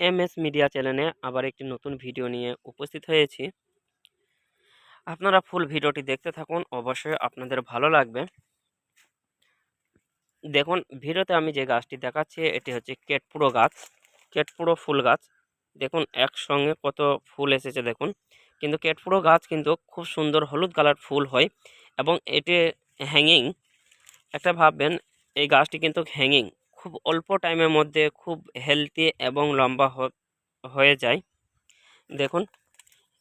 M S media চ্যানেলে আবার একটি নতুন ভিডিও নিয়ে উপস্থিত হয়েছি। আপনারা ফুল ভিডিওটি দেখতে থাকুন, অবশ্যই আপনাদের ভালো লাগবে। দেখুন, ভিডিওতে আমি যে গাছটি দেখাচ্ছি, এটি হচ্ছে কেটপুরো গাছ, কেটপুরো ফুল গাছ। দেখুন, একসঙ্গে কত ফুল এসেছে, দেখুন। কিন্তু কেটপুরো গাছ কিন্তু খুব সুন্দর হলুদ কালার ফুল হয় এবং এটি হ্যাঙ্গিং একটা ভাববেন, এই গাছটি কিন্তু হ্যাঙ্গিং খুব অল্প টাইমের মধ্যে খুব হেলদি এবং লম্বা হয়ে যায়। দেখুন,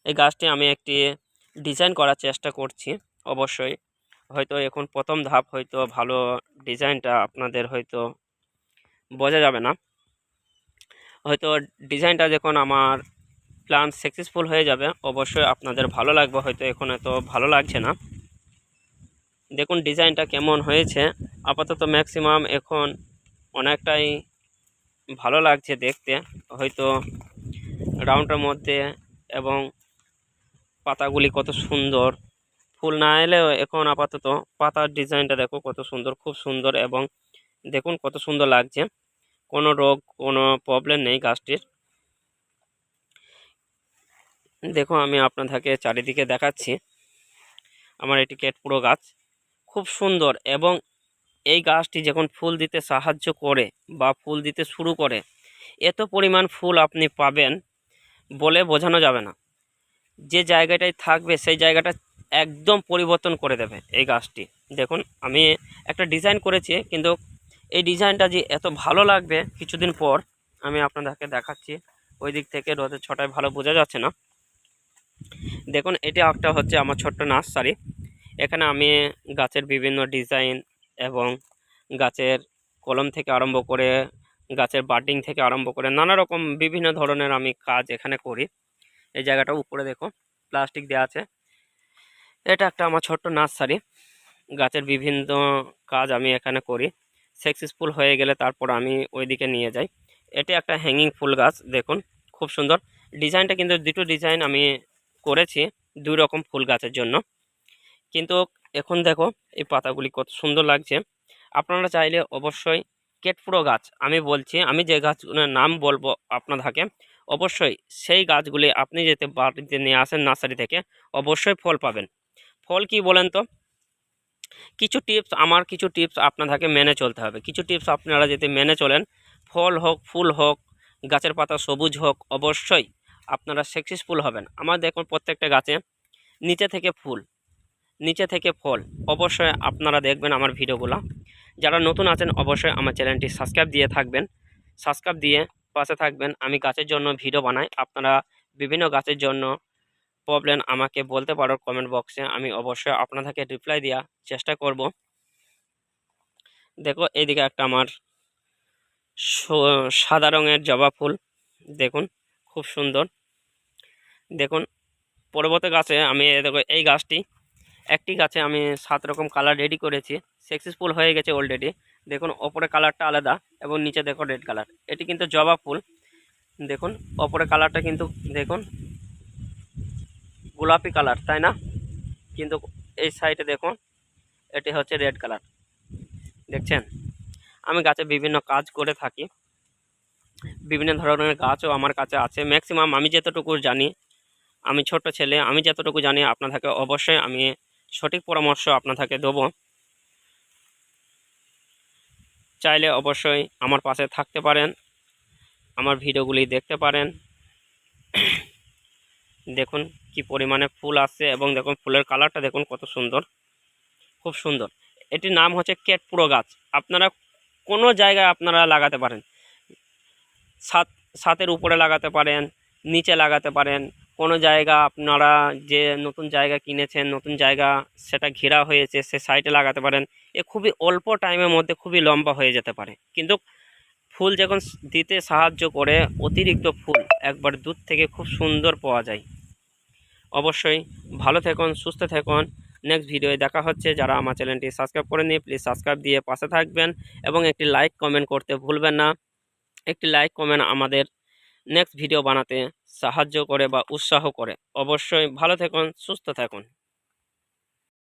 এই গাছটি আমি একটি ডিজাইন করার চেষ্টা করছি, অবশ্যই। হয়তো এখন প্রথম ধাপ, হয়তো ভালো ডিজাইনটা আপনাদের হয়তো বোঝা যাবে না। হয়তো ডিজাইনটা যখন আমার প্ল্যান সাকসেসফুল হয়ে যাবে, অবশ্যই আপনাদের ভালো লাগবে, হয়তো এখন এত ভালো লাগছে না। দেখুন ডিজাইনটা কেমন হয়েছে। আপাতত ম্যাক্সিমাম এখন অনেকটাই ভালো লাগছে দেখতে। হয়তো রাউন্ডের মধ্যে এবং পাতাগুলি কত সুন্দর। ফুল না এলেও এখন আপাতত পাতার ডিজাইনটা দেখো কত সুন্দর, খুব সুন্দর এবং দেখুন কত সুন্দর লাগছে। কোনো রোগ, কোনো প্রবলেম নেই গাছটির। দেখো আমি আপনাদেরকে চারিদিকে দেখাচ্ছি। আমার এটি কেটপুরো গাছ। খুব সুন্দর এবং এই গাছটি যখন ফুল দিতে সাহায্য করে বা ফুল দিতে শুরু করে, এত পরিমাণ ফুল আপনি পাবেন বলে বোঝানো যাবে না। যে জায়গাটায় থাকবে, সেই জায়গাটা একদম পরিবর্তন করে দেবে এই গাছটি। দেখুন, আমি একটা ডিজাইন করেছি, কিন্তু এই ডিজাইনটা যে এত ভালো লাগবে, কিছুদিন পর আমি আপনাদেরকে দেখাচ্ছি। ওই দিক থেকে রোদের ছটায় ভালো বোঝা যাচ্ছে না। দেখুন, এটা একটা হচ্ছে আমার ছোট্ট নার্সারি। এখানে আমি গাছের বিভিন্ন ডিজাইন এবং গাছের কলম থেকে আরম্ভ করে গাছের বার্ডিং থেকে আরম্ভ করে নানা রকম বিভিন্ন ধরনের আমি কাজ এখানে করি। এই জায়গাটা উপরে দেখো, প্লাস্টিক দেওয়া আছে। এটা একটা আমার ছোট্ট নার্সারি। গাছের বিভিন্ন কাজ আমি এখানে করি। সাকসেসফুল হয়ে গেলে তারপর আমি ওইদিকে নিয়ে যাই। এটা একটা হ্যাঙ্গিং ফুল গাছ, দেখুন, খুব সুন্দর। ডিজাইনটা কিন্তু দুটো ডিজাইন আমি করেছি, দুই রকম ফুল গাছের জন্য। কিন্তু এখন দেখো এই পাতাগুলি কত সুন্দর লাগছে। আপনারা চাইলে অবশ্যই কেটপুরো গাছ, আমি বলছি, আমি যে গাছগুলোর নাম বলব আপনাদেরকে অবশ্যই সেই গাছগুলি আপনি যেতে বাড়িতে নিয়ে আসেন নার্সারি থেকে, অবশ্যই ফল পাবেন। ফল কি বলেন তো? কিছু টিপস, আমার কিছু টিপস আপনাদেরকে মেনে চলতে হবে। কিছু টিপস আপনারা যদি মেনে চলেন, ফল হোক, ফুল হোক, গাছের পাতা সবুজ হোক, অবশ্যই আপনারা সাকসেসফুল হবেন। আমার দেখুন প্রত্যেকটা গাছে নিচে থেকে ফুল নিচে থেকে ফল। অবশ্যই আপনারা দেখবেন আমার ভিডিওগুলো। যারা নতুন আছেন, অবশ্যই আমার চ্যানেলটি সাবস্ক্রাইব দিয়ে থাকবেন। সাবস্ক্রাইব দিয়ে পাশে থাকবেন। আমি গাছের জন্য ভিডিও বানাই। আপনারা বিভিন্ন গাছের জন্য প্রবলেম আমাকে বলতে পারো কমেন্ট বক্সে আমি অবশ্যই আপনাদেরকে রিপ্লাই দেওয়ার চেষ্টা করব। দেখো এইদিকে একটা আমার সাদা রঙের জবা ফুল। দেখুন, খুব সুন্দর। দেখুন, পরবর্তী গাছে আমি, দেখো, এই গাছটি একটি গাছে আমি সাত রকম কালার রেডি করেছি। সাকসেসফুল হয়ে গেছে অলরেডি দেখুন, ওপরে কালারটা আলাদা এবং নিচে দেখো রেড কালার এটি কিন্তু জবা ফুল। দেখুন, ওপরে কালারটা কিন্তু, দেখুন, গোলাপি কালার তাই না? কিন্তু এই সাইডে দেখুন, এটি হচ্ছে রেড কালার দেখছেন? আমি গাছে বিভিন্ন কাজ করে থাকি। বিভিন্ন ধরনের গাছও আমার কাছে আছে। ম্যাক্সিমাম আমি যতটুকু জানি, আমি ছোট ছেলে, আমি যতটুকু জানি আপনাদেরকে অবশ্যই আমি সঠিক পরামর্শ আপনাকে দেবো। চাইলে অবশ্যই আমার পাশে থাকতে পারেন, আমার ভিডিওগুলি দেখতে পারেন। দেখুন কি পরিমাণে ফুল আসছে এবং দেখুন ফুলের কালারটা দেখুন কত সুন্দর, খুব সুন্দর। এটির নাম হচ্ছে কেটপুরো গাছ। আপনারা কোনো জায়গায় আপনারা লাগাতে পারেন ছাদ ছাদের উপরে লাগাতে পারেন, নিচে লাগাতে পারেন কোনো জায়গা আপনারা যে নতুন জায়গা কিনেছেন, নতুন জায়গা সেটা ঘেরা হয়েছে, সে সাইডে লাগাতে পারেন। এ খুবই অল্প টাইমের মধ্যে খুবই লম্বা হয়ে যেতে পারে। কিন্তু ফুল যখন দিতে সাহায্য করে, অতিরিক্ত ফুল একবার দূর থেকে খুব সুন্দর পাওয়া যায়। অবশ্যই ভালো থাকুন, সুস্থ থাকুন। নেক্সট ভিডিওয়ে দেখা হচ্ছে। যারা আমার চ্যানেলটি সাবস্ক্রাইব করেনি প্লিজ সাবস্ক্রাইব দিয়ে পাশে থাকবেন এবং একটি লাইক কমেন্ট করতে ভুলবেন না। একটি লাইক কমেন্ট আমাদের নেক্সট ভিডিও বানাতে সাহায্য করে বা উৎসাহ করে। অবশ্যই ভালো থাকুন সুস্থ থাকুন।